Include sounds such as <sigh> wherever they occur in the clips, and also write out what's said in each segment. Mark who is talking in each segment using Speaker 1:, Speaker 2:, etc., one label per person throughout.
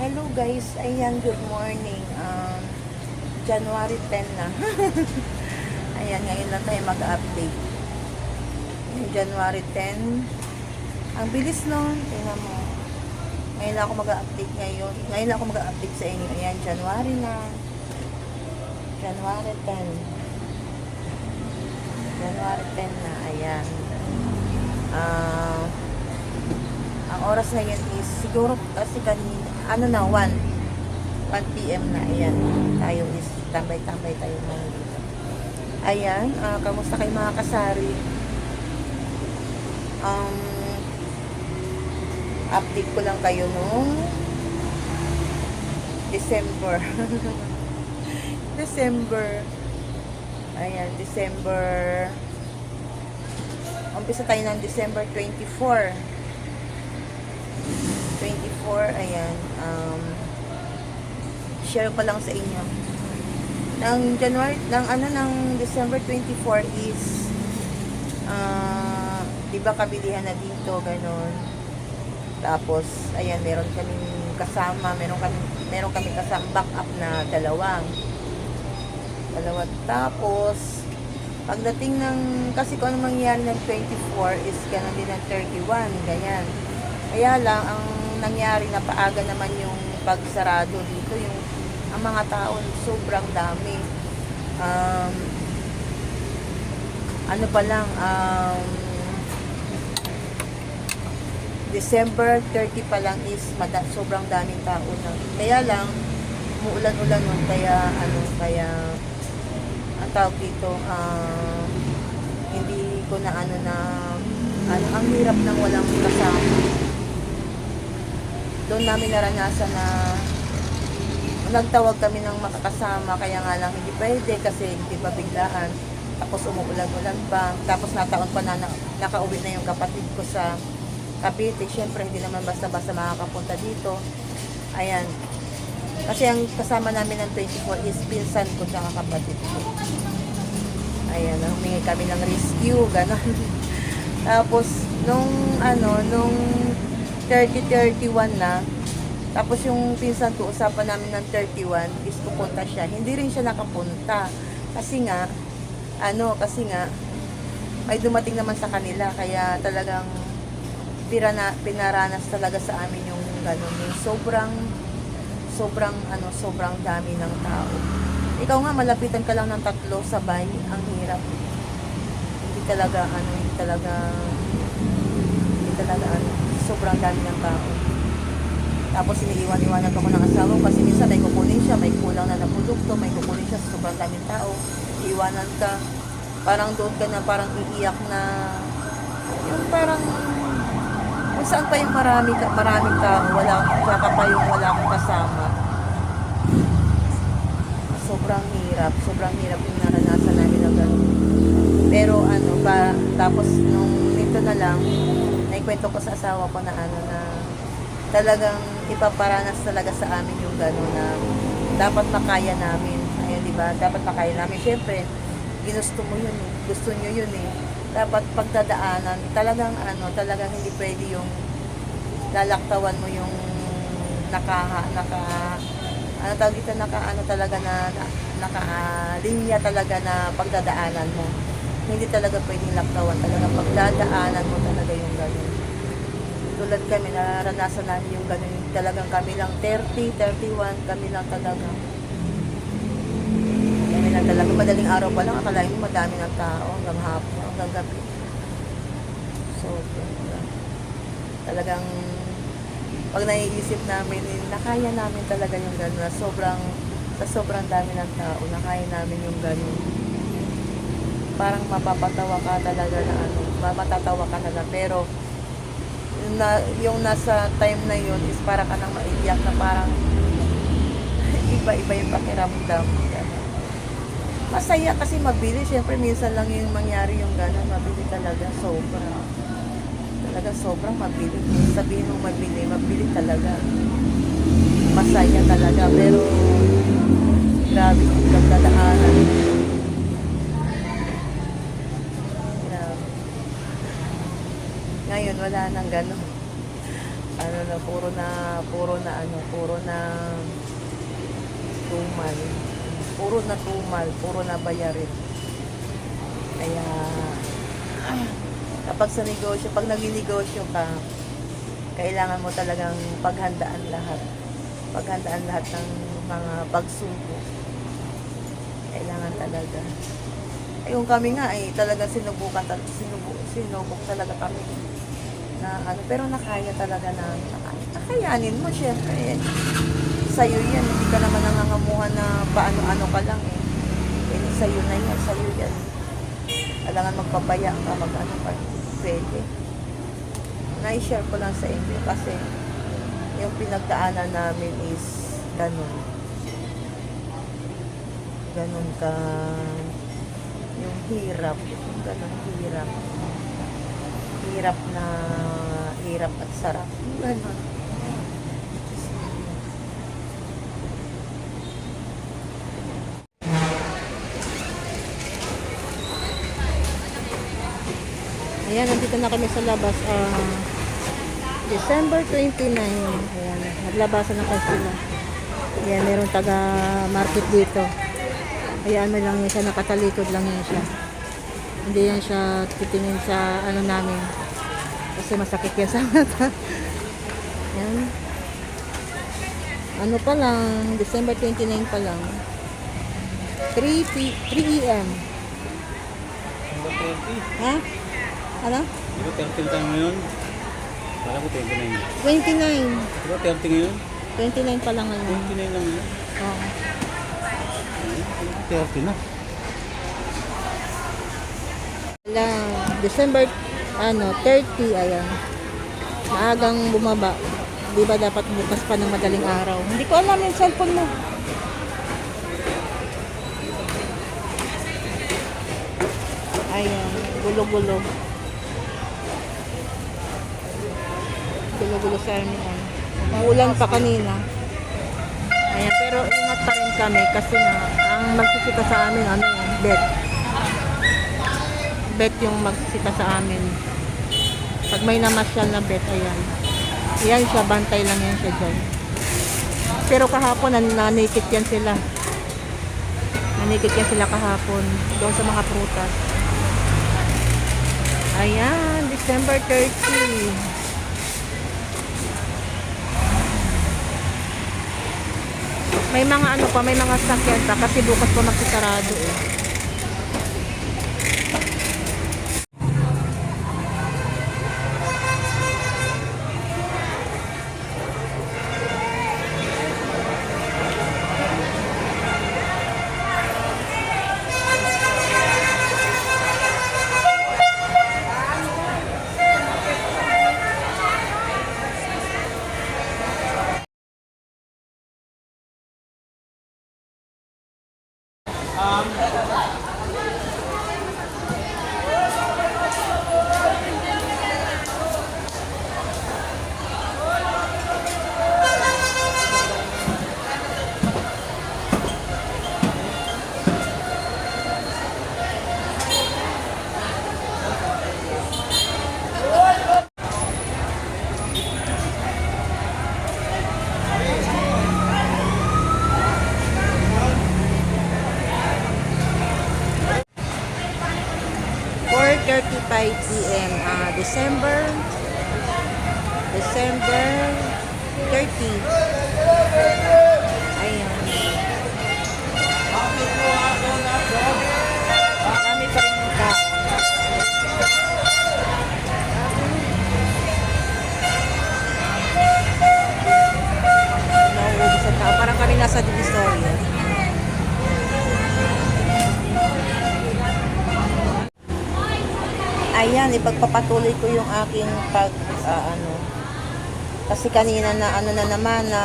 Speaker 1: Hello guys, ayan, good morning. Um, January 10 na. <laughs> ayan, ngayon lang tayo mag-update. January 10. Ang bilis nun, tingnan mo. Ngayon ako mag-update ngayon. Ngayon ako mag-update sa inyo. Ayan, January na. January 10. January 10 na, ayan. Ah... ang oras ngayon is siguro kasi kanina, ano na, 1. 1 p.m. na, ayan. Tayo is tambay-tambay tayo ngayon dito. Ayan, ah, kamusta kayo mga kasari? Um, update ko lang kayo nung December. <laughs> December. Ayan, December. Umpisa tayo ng December 24. 24, ayan, um, share ko lang sa inyo. Ng January, ng ano, ng December 24 is, ah, di ba kabilihan na dito, ganon. Tapos, ayan, meron kaming kasama, meron kami, meron kami kasama backup na dalawang. Dalawa. Tapos, pagdating ng, kasi kung ano mangyayari ng 24 is ganon din ng 31, ganyan. Kaya lang, ang nangyari na paaga naman yung pagsarado dito, yung ang mga tao sobrang dami. Um, ano pa lang, um, December 30 pa lang is mada, sobrang daming tao na. Kaya lang, umuulan-ulan nun, kaya ano, kaya ang tawag dito, ah, hindi ko na ano na, ano, ang hirap ng walang kasama doon namin naranasan na nagtawag kami ng makakasama kaya nga lang hindi pwede kasi hindi pa biglaan tapos umuulan-ulan pa. Tapos nataon pa na, na nakauwi na yung kapatid ko sa Cavite. Syempre hindi naman basta-basta makakapunta dito. Ayan. Kasi ang kasama namin ng 24 is pinsan ko sa kapatid ko. Ayan humingi kami ng rescue <laughs> ganon. Tapos nung ano nung 30-31 na. Tapos yung pinsan ko, usapan namin ng 31, is pupunta siya. Hindi rin siya nakapunta. Kasi nga, ano, kasi nga, may dumating naman sa kanila. Kaya talagang pirana, pinaranas talaga sa amin yung gano'n. Yung sobrang, sobrang, ano, sobrang dami ng tao. Ikaw nga, malapitan ka lang ng tatlo sabay. Ang hirap. Hindi talaga, ano, hindi talaga, hindi talaga, ano, sobrang dami ng tao. Tapos iniiwan-iwanan ako ng asawa kasi minsan may kukunin siya, may kulang na na produkto, may kukunin siya sa sobrang daming tao. Iiwanan ka, parang doon ka na parang iiyak na, yung parang, kung saan pa yung marami ka, maraming tao, wala, saka pa yung wala akong kasama. Sobrang hirap, sobrang hirap yung naranasan namin ng ganun. Pero ano pa, tapos nung nito na lang, naikwento ko sa asawa ko na ano na talagang ipaparanas talaga sa amin yung gano'n na dapat makaya namin. Ayun, di ba? Dapat makaya namin. Siyempre, ginusto mo yun eh. Gusto nyo yun eh. Dapat pagdadaanan, talagang ano, talagang hindi pwede yung lalaktawan mo yung naka, naka, ano tawag dito, naka, ano talaga na, na naka, linya talaga na pagdadaanan mo hindi talaga pwedeng laktawan. Talaga pagdadaanan mo talaga yung gano'n. Tulad kami, naranasan namin yung gano'n. Yung Talagang kami lang 30, 31, kami lang talaga. Kami lang talaga. Madaling araw pa lang, akalain mo madami ng tao hanggang hapon, hanggang gabi. So, talagang pag naiisip namin, nakaya namin talaga yung gano'n. Sobrang, sa sobrang dami ng tao, nakaya namin yung gano'n parang mapapatawa ka talaga na ano, matatawa ka na lang. Pero, na, yung nasa time na yun is para ka nang maiiyak na parang iba-iba yung pakiramdam. Masaya kasi mabili. Siyempre, minsan lang yung mangyari yung gano'n. Mabili talaga. Sobra. Talaga sobrang mabili. Sabihin mo mabili, mabili talaga. Masaya talaga. Pero, grabe yung pagdadaanan. Grabe. Ngayon, wala nang gano'n. ano na, puro na, puro na ano, puro na tumal. Puro na tumal, puro na bayarin. Kaya, kapag sa negosyo, pag naging-negosyo ka, kailangan mo talagang paghandaan lahat. Paghandaan lahat ng mga pagsubok. Kailangan talaga. Ayun kami nga eh, talaga sinubukan, tal- sinubuk, sinubok talaga kami na ano, pero nakaya talaga na, naka- nakayanin mo syempre eh. Sa'yo yan, hindi ka naman nangangamuhan na paano-ano ka lang eh. Eh, sa'yo na yan, sa'yo yan. Kailangan magpabaya ka, mag-ano ka, pwede. Na-share ko lang sa inyo kasi yung pinagdaanan namin is ganun. Ganun ka, yung hirap, ganun hirap. Hirap na, hirap at sarap. Ganun. Ayan, nandito na kami sa labas. ah December 29. Ayan, naglabasan na kasi sila. Ayan, meron taga-market dito. Ayan, ano lang siya, nakatalikod lang yan siya. Hindi yan siya titingin sa ano namin. Kasi masakit yan sa mata. Ayan. Ano pa lang, December 29 pa lang. 3 p 3 a.m.
Speaker 2: Ba 30?
Speaker 1: Ha? Ano?
Speaker 2: Di ba 30 tayo ngayon? Kala ko 29.
Speaker 1: 29.
Speaker 2: Di ba 30 ngayon?
Speaker 1: 29 pa lang ngayon.
Speaker 2: 29 lang ngayon.
Speaker 1: Oo.
Speaker 2: Ay, 30 na.
Speaker 1: Wala, December ano, 30, ayan. Maagang bumaba. Di ba dapat bukas pa ng madaling araw? Hindi ko alam yung cellphone mo. Ayan, gulo-gulo. Gulo-gulo sa amin. ano. Maulan pa kanina. Ayan, pero ingat pa rin kami kasi nga, ang magsisita sa amin, ano bed bet yung magsita sa amin. Pag may namasyal na bet, ayan. Ayan siya, bantay lang yan siya dyan. Pero kahapon, nan- nanikit yan sila. Nanikit yan sila kahapon. Doon sa mga prutas. Ayan, December 30. May mga ano pa, may mga sakyan pa kasi bukas pa magsisarado eh. Ah December December 30. Ayan. Marami pa rin yung tao. Ang tao. Parang kami nasa Divisoria. Ayan, ipagpapatuloy ko yung aking pag, ah, ano, kasi kanina na, ano na naman, na,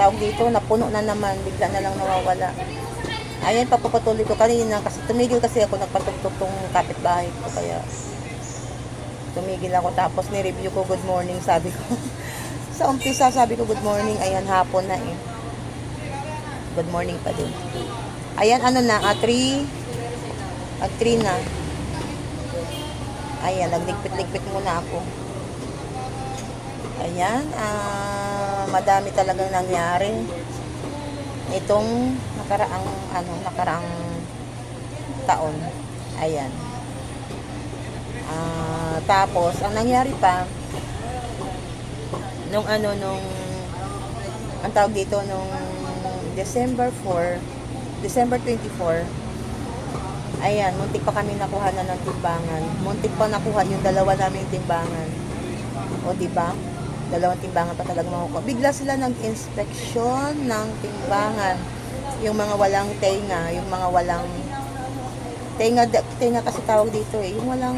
Speaker 1: tawag dito, napuno na naman, bigla na lang nawawala. Ayan, papapatuloy ko kanina, kasi tumigil kasi ako, nagpatugtog tong kapitbahay ko, kaya, tumigil ako, tapos ni-review ko, good morning, sabi ko. <laughs> Sa umpisa, sabi ko, good morning, ayan, hapon na eh. Good morning pa din. Ayan, ano na, ah, 3, at 3 na. Ayan, nagligpit-ligpit muna ako. Ayan, ah, madami talagang nangyari. Itong nakaraang, ano, nakaraang taon. Ayan. Ah, tapos, ang nangyari pa, nung ano, nung, ang tawag dito, nung December 4, December 24, ayan, muntik pa kami nakuha na ng timbangan. Muntik pa nakuha yung dalawa naming timbangan. O, di ba? Dalawang timbangan pa talaga makukuha. Bigla sila nag-inspeksyon ng timbangan. Yung mga walang tenga, yung mga walang tenga, tenga kasi tawag dito eh. Yung walang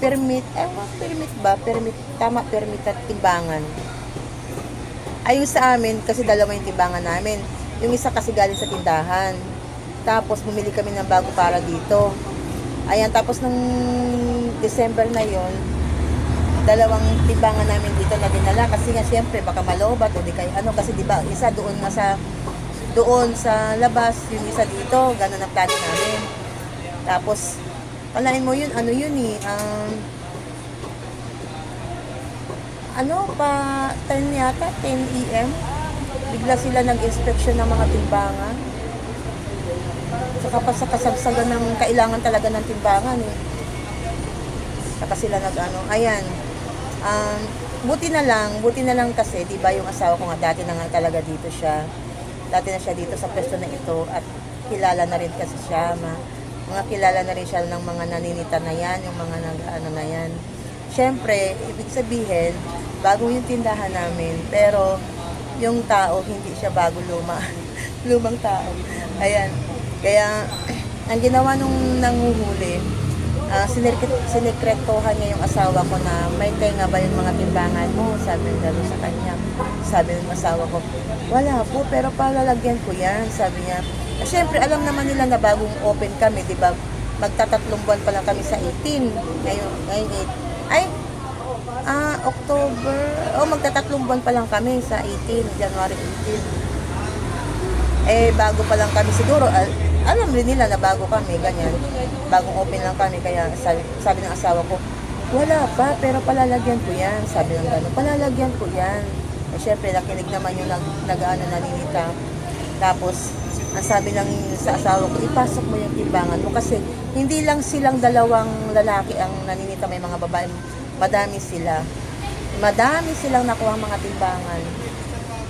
Speaker 1: permit, eh, permit ba? Permit, tama, permit at timbangan. Ayun sa amin, kasi dalawa yung timbangan namin. Yung isa kasi galing sa tindahan. Tapos bumili kami ng bago para dito. Ayan, tapos nung December na yon dalawang timbangan namin dito na dinala. Kasi nga siyempre baka malobat o di kayo ano kasi di ba isa doon na sa doon sa labas yung isa dito. Ganun ang plano namin. Tapos palain mo yun ano yun eh um, ano pa 10 yata? 10 em bigla sila nag-inspection ng mga timbangan saka pa sa kasagsagan ng kailangan talaga ng timbangan eh. Saka sila nag ano ayan. Um, buti na lang buti na lang kasi di ba yung asawa ko nga dati na nga talaga dito siya. Dati na siya dito sa pwesto na ito at kilala na rin kasi siya ma, mga kilala na rin siya ng mga naninita na yan yung mga nag ano na yan. Syempre ibig sabihin bago yung tindahan namin pero yung tao hindi siya bago luma <laughs> lumang tao. Ayan kaya ang ginawa nung nanguhuli uh, sinikretohan niya yung asawa ko na may tenga ba yung mga timbangan mo? Sabi gano'n sa kanya. Sabi ng asawa ko, wala po, pero palalagyan ko yan. Sabi niya, eh, syempre alam naman nila na bagong open kami, di ba? Magtatatlong buwan pa lang kami sa 18. Ngayon, ngayon 8. Ay, ah, October, oh, magtatatlong buwan pa lang kami sa 18, January 18 eh bago pa lang kami siguro alam rin nila na bago kami ganyan. Bagong open lang kami kaya sabi, sabi ng asawa ko wala pa pero palalagyan ko yan. Sabi ng gano'n palalagyan ko yan. Eh syempre nakinig naman yung nag, nag-ano naninita. Tapos ang sabi lang sa asawa ko ipasok mo yung timbangan mo. Kasi hindi lang silang dalawang lalaki ang naninita may mga babae. Madami sila. Madami silang nakuha mga timbangan.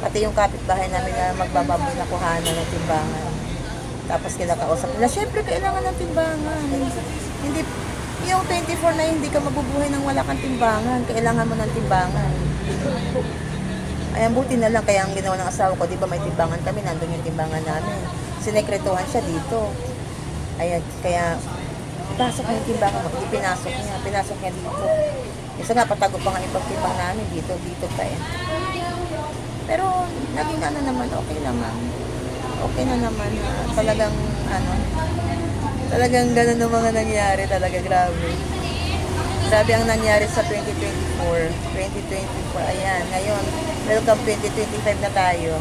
Speaker 1: Pati yung kapitbahay namin na magbababoy na kuhanan ng timbangan. Tapos kinakausap nila, syempre kailangan ng timbangan. Hindi, yung 24 na hindi ka mabubuhay nang wala kang timbangan. Kailangan mo ng timbangan. Ayan, buti na lang. Kaya ang ginawa ng asawa ko, di ba may timbangan kami, nandun yung timbangan namin. Sinekretuhan siya dito. Ayan, kaya pasok na yung timbangan mo. Pinasok niya. Pinasok niya dito. Isa nga, patago pa nga ibang timbang namin dito. Dito pa eh. Pero naging ano naman, okay naman. Okay na naman. talagang ano, talagang ganun ang mga nangyari talaga, grabe. Grabe ang nangyari sa 2024. 2024, ayan. Ngayon, welcome 2025 na tayo.